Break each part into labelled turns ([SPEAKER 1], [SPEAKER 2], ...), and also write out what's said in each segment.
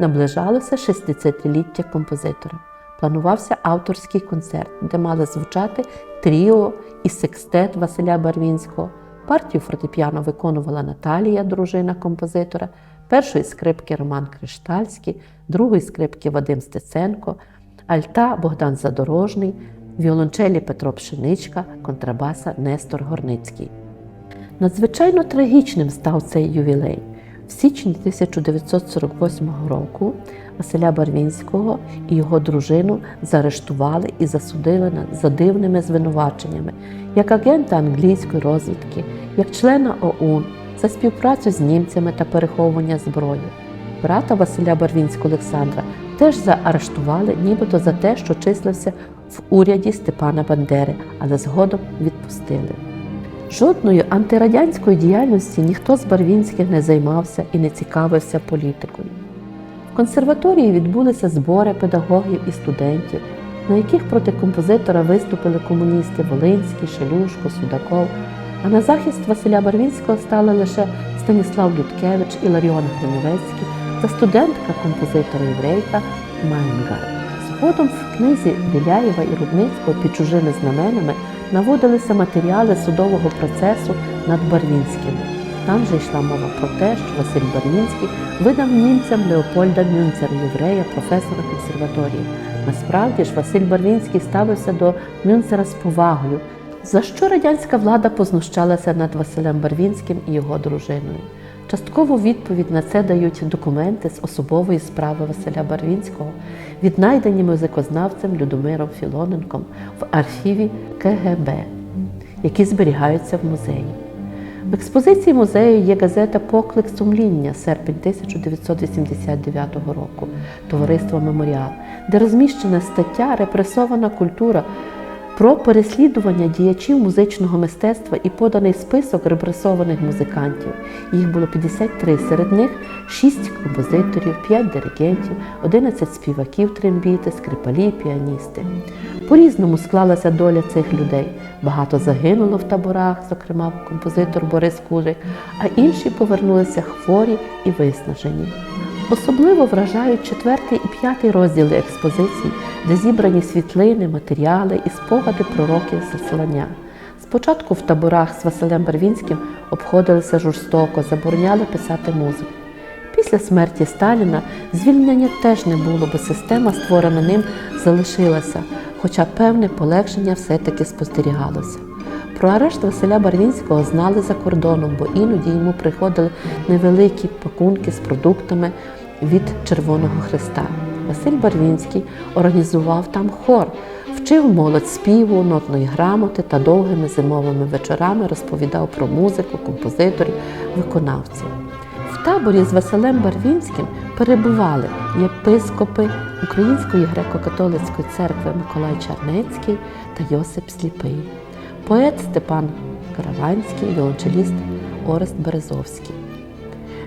[SPEAKER 1] наближалося 60-ліття композитора. Планувався авторський концерт, де мали звучати тріо і секстет Василя Барвінського. Партію фортепіано виконувала Наталія, дружина композитора, першої скрипки Роман Криштальський, другої скрипки Вадим Стеценко, альта Богдан Задорожний, віолончелі Петро Пшеничка, контрабаса Нестор Горницький. Надзвичайно трагічним став цей ювілей. В січні 1948 року Василя Барвінського і його дружину заарештували і засудили за дивними звинуваченнями як агента англійської розвідки, як члена ОУН за співпрацю з німцями та переховування зброї. Брата Василя Барвінського Олександра теж заарештували, нібито за те, що числився в уряді Степана Бандери, але згодом відпустили. Жодною антирадянською діяльністю ніхто з Барвінських не займався і не цікавився політикою. В консерваторії відбулися збори педагогів і студентів, на яких проти композитора виступили комуністи Волинський, Шелюшко, Судаков. А на захист Василя Барвінського стали лише Станіслав Людкевич і Ларіон Гринівецький та студентка композитора єврейка Майнгар. Згодом в книзі Біляєва і Рудницького під чужими знаменами наводилися матеріали судового процесу над Барвінським. Там же йшла мова про те, що Василь Барвінський видав німцям Леопольда Мюнцера, єврея, професора консерваторії. Насправді ж Василь Барвінський ставився до Мюнцера з повагою, за що радянська влада познущалася над Василем Барвінським і його дружиною. Часткову відповідь на це дають документи з особової справи Василя Барвінського, віднайдені музикознавцем Людомиром Філоненком в архіві КГБ, які зберігаються в музеї. В експозиції музею є газета Поклик сумління серпень 1989 року Товариство Меморіал, де розміщена стаття Репресована культура про переслідування діячів музичного мистецтва і поданий список репресованих музикантів. Їх було 53, серед них 6 композиторів, 5 диригентів, 11 співаків, трембіти, скрипалі, піаністи. По-різному склалася доля цих людей. Багато загинуло в таборах, зокрема композитор Борис Кужик, а інші повернулися хворі і виснажені. Особливо вражають четвертий і п'ятий розділи експозиції, де зібрані світлини, матеріали і спогади про роки заслання. Спочатку в таборах з Василем Барвінським обходилися жорстоко, забороняли писати музику. Після смерті Сталіна звільнення теж не було, бо система, створена ним, залишилася, хоча певне полегшення все-таки спостерігалося. Про арешт Василя Барвінського знали за кордоном, бо іноді йому приходили невеликі пакунки з продуктами від Червоного Христа. Василь Барвінський організував там хор, вчив молодь співу, нотної грамоти та довгими зимовими вечорами розповідав про музику, композиторів, виконавців. В таборі з Василем Барвінським перебували єпископи Української греко-католицької церкви Миколай Чернецький та Йосип Сліпий, поет Степан Караванський, віолончеліст Орест Березовський.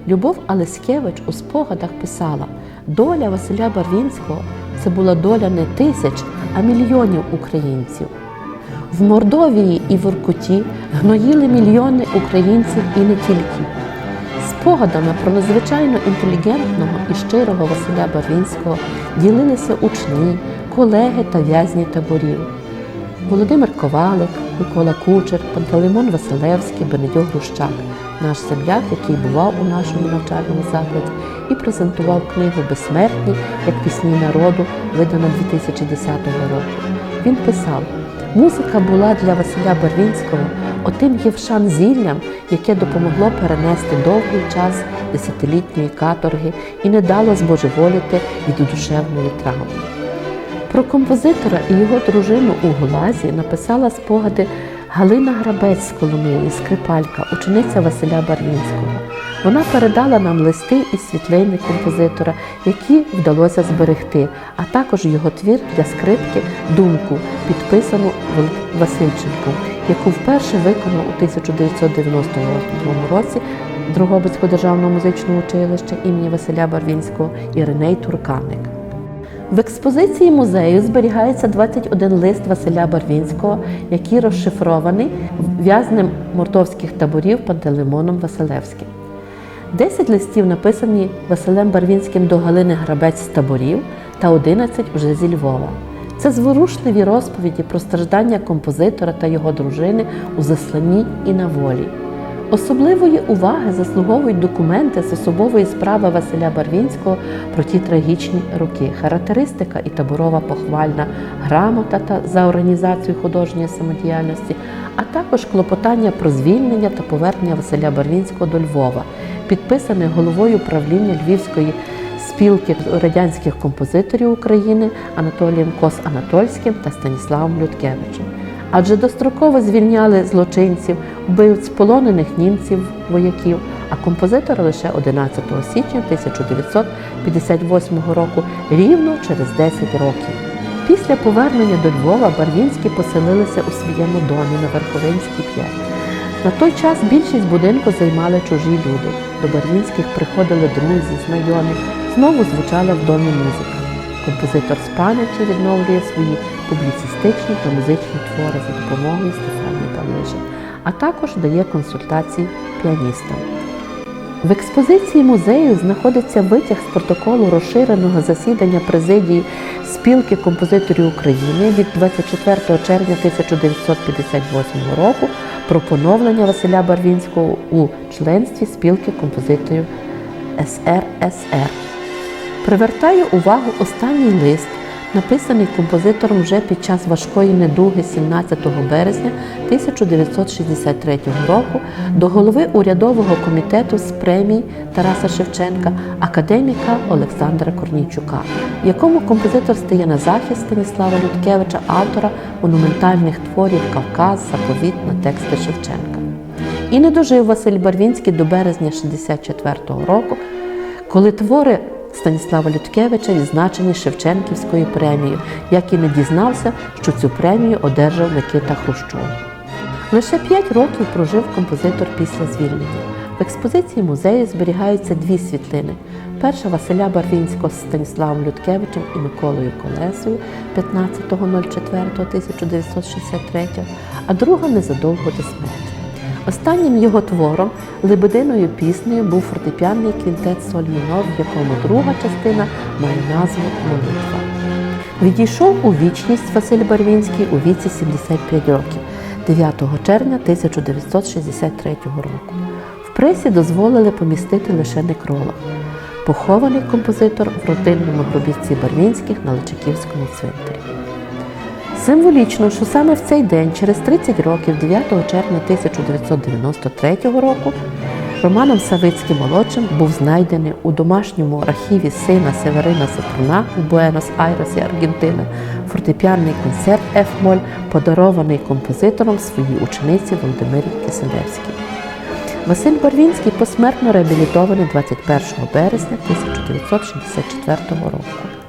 [SPEAKER 1] Любов Алескевич у спогадах писала: доля Василя Барвінського це була доля не тисяч, а мільйонів українців. В Мордовії і в Іркуті гноїли мільйони українців і не тільки. Спогадами про надзвичайно інтелігентного і щирого Василя Барвінського ділилися учні, колеги та в'язні таборів. Володимир Ковалик, Микола Кучер, Пантелеймон Василевський, Бенедьок Грущак, наш земляк, який бував у нашому навчальному закладі і презентував книгу Безсмертні як пісні народу, видана 2010 року. Він писав: музика була для Василя Барвінського отим євшан зіллям, яке допомогло перенести довгий час десятилітньої каторги і не дало збожеволіти від душевної травми. Про композитора і його дружину у Гулазі написала спогади Галина Грабець з Коломиї, скрипалька, учениця Василя Барвінського. Вона передала нам листи і світлини композитора, які вдалося зберегти, а також його твір для скрипки Думку, підписану Васильченком, яку вперше виконав у 1998 році Дрогобицького державного музичного училища імені Василя Барвінського Іриней Турканик. В експозиції музею зберігається 21 лист Василя Барвінського, який розшифрований в'язнем мордовських таборів Пантелеймоном Василевським. Десять листів написані Василем Барвінським до Галини Грабець з таборів та 11 уже зі Львова. Це зворушливі розповіді про страждання композитора та його дружини у засланні і на волі. Особливої уваги заслуговують документи з особової справи Василя Барвінського про ті трагічні роки, характеристика і таборова похвальна грамота та за організацію художньої самодіяльності, а також клопотання про звільнення та повернення Василя Барвінського до Львова, підписане головою правління Львівської спілки радянських композиторів України Анатолієм Кос Анатольським та Станіславом Людкевичем. Адже достроково звільняли злочинців, вбивць полонених німців, вояків, а композитора лише 11 січня 1958 року, рівно через 10 років. Після повернення до Львова Барвінські поселилися у своєму домі на Верховинській 5. На той час більшість будинку займали чужі люди. До Барвінських приходили друзі, знайомі, знову звучала в домі музика. Композитор з пам'яті відновлює свої публіцистичні та музичні твори за допомогою Стефанії Палижа, а також дає консультації піаністам. В експозиції музею знаходиться витяг з протоколу розширеного засідання президії спілки композиторів України від 24 червня 1958 року про поновлення Василя Барвінського у членстві спілки композиторів СРСР. Привертаю увагу останній лист, написаний композитором вже під час важкої недуги 17 березня 1963 року до голови урядового комітету з премії Тараса Шевченка, академіка Олександра Корнійчука, якому композитор стає на захист Станіслава Людкевича, автора монументальних творів Кавказ, заповіт на тексти Шевченка. І не дожив Василь Барвінський до березня 64-го року, коли твори Станіслава Людкевича відзначені Шевченківською премією, як і не дізнався, що цю премію одержав Микита Хрущов. Лише п'ять років прожив композитор після звільнення. В експозиції музею зберігаються дві світлини. Перша Василя Барвінського з Станіславом Людкевичем і Миколою Колесою 15.04.1963, а друга незадовго до смерті. Останнім його твором, лебединою піснею, був фортепіанний квінтет соль мінор, в якому друга частина має назву Молитва. Відійшов у вічність Василь Барвінський у віці 75 років 9 червня 1963 року. В пресі дозволили помістити лише некролог. Похований композитор в родинному гробівці Барвінських на Личаківському цвинтарі. Символічно, що саме в цей день, через 30 років, 9 червня 1993 року, Романом Савицьким молодшим був знайдений у домашньому архіві сина Северина Сапруна у Буенос-Айресі, Аргентина, фортепіанний концерт Ф-моль, подарований композитором своїй учениці Володимирі Киселевській. Василь Барвінський посмертно реабілітований 21 березня 1964 року.